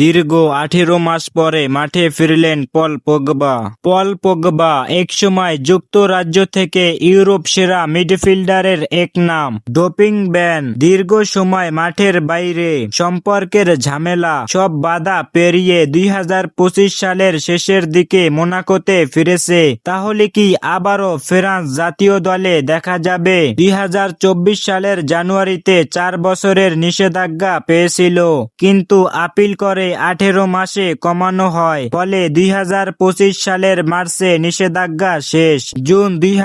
দীর্ঘ আঠেরো মাস পরে মাঠে ফিরলেন পল পোগবা। পল পোগবা একসময় যুক্তরাজ্য থেকে ইউরোপ সেরা মিডফিল্ডারের এক নাম, ডোপিং ব্যান। দীর্ঘ সময় মাঠের বাইরে সম্পর্কের ঝামেলা, সব বাধা পেরিয়ে দুই হাজার পঁচিশ সালের শেষের দিকে মোনাকোতে ফিরেছে। তাহলে কি আবারও ফ্রান্স জাতীয় দলে দেখা যাবে? দুই হাজার চব্বিশ সালের জানুয়ারিতে চার বছরের নিষেধাজ্ঞা পেয়েছিল, কিন্তু আপিল করে আঠেরো মাসে কমানো হয়। ফলে দুই হাজার পঁচিশ সালের মার্চে নিষেধাজ্ঞা শেষ। জুন দুই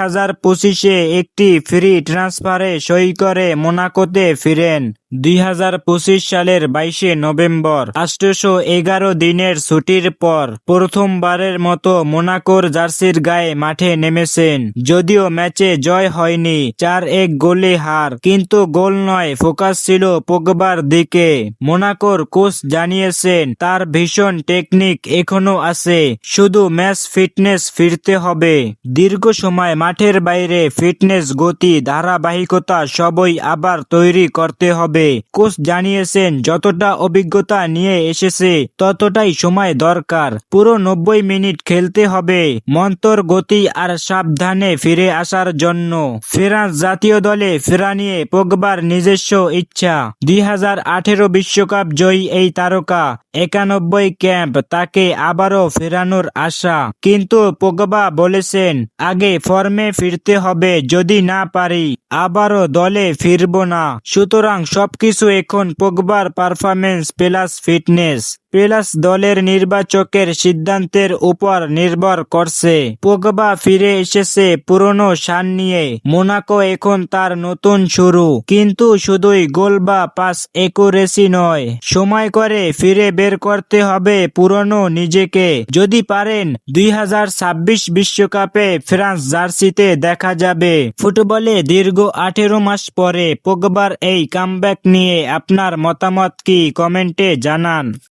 পঁচিশে একটি ফ্রি ট্রান্সফারে সই করে মোনাকোতে ফিরেন। দুই হাজার পঁচিশ সালের বাইশে নভেম্বর, আষ্টশো এগারো দিনের ছুটির পর প্রথমবারের মতো মোনাকোর জার্সির গায়ে মাঠে নেমেছেন। যদিও ম্যাচে জয় হয়নি, চার এক গোলে হার, কিন্তু গোল নয়, ফোকাস ছিল পোগবার দিকে। মোনাকোর কোচ জানিয়েছেন, তার ভীষণ টেকনিক এখনও আছে, শুধু ম্যাচ ফিটনেস ফিরতে হবে। দীর্ঘ সময় মাঠের বাইরে ফিটনেস, গতি, ধারাবাহিকতা সবই আবার তৈরি করতে হবে। কোচ জানিয়েছেন, যতটা অভিজ্ঞতা নিয়ে এসেছে, ততটাই সময় দরকার। পুরো নব্বই মিনিট খেলতে হবে। মন্তর গতি আর সাবধানে ফিরে আসার জন্য। ফ্রান্স জাতীয় দলে ফেরা নিয়ে পোগবার নিজস্ব ইচ্ছা। দুই বিশ্বকাপ জয়ী এই তারকা। একানব্বই ক্যাম্প, তাকে আবারও ফেরানোর আশা। কিন্তু পোগবা বলেছেন, আগে ফর্মে ফিরতে হবে, যদি না পারি, আবারও দলে ফিরব না। সুতরাং সবকিছু এখন পোগবার পারফরমেন্স প্লাস ফিটনেস প্লাস দলের নির্বাচকের সিদ্ধান্তের উপর নির্ভর করছে। পোগবা ফিরে এসেছে পুরনো শান নিয়ে, মোনাকো এখন তার নতুন শুরু। কিন্তু শুধুই গোল বা পাস একুরেসি নয়, সময় করে ফিরে বের করতে হবে পুরনো নিজেকে। যদি পারেন, দুই বিশ্বকাপে ফ্রান্স জার্সিতে দেখা যাবে। ফুটবলে দীর্ঘ আঠেরো মাস পরে পোগবার এই কামব্যাক নিয়ে আপনার মতামত কি কমেন্টে জানান।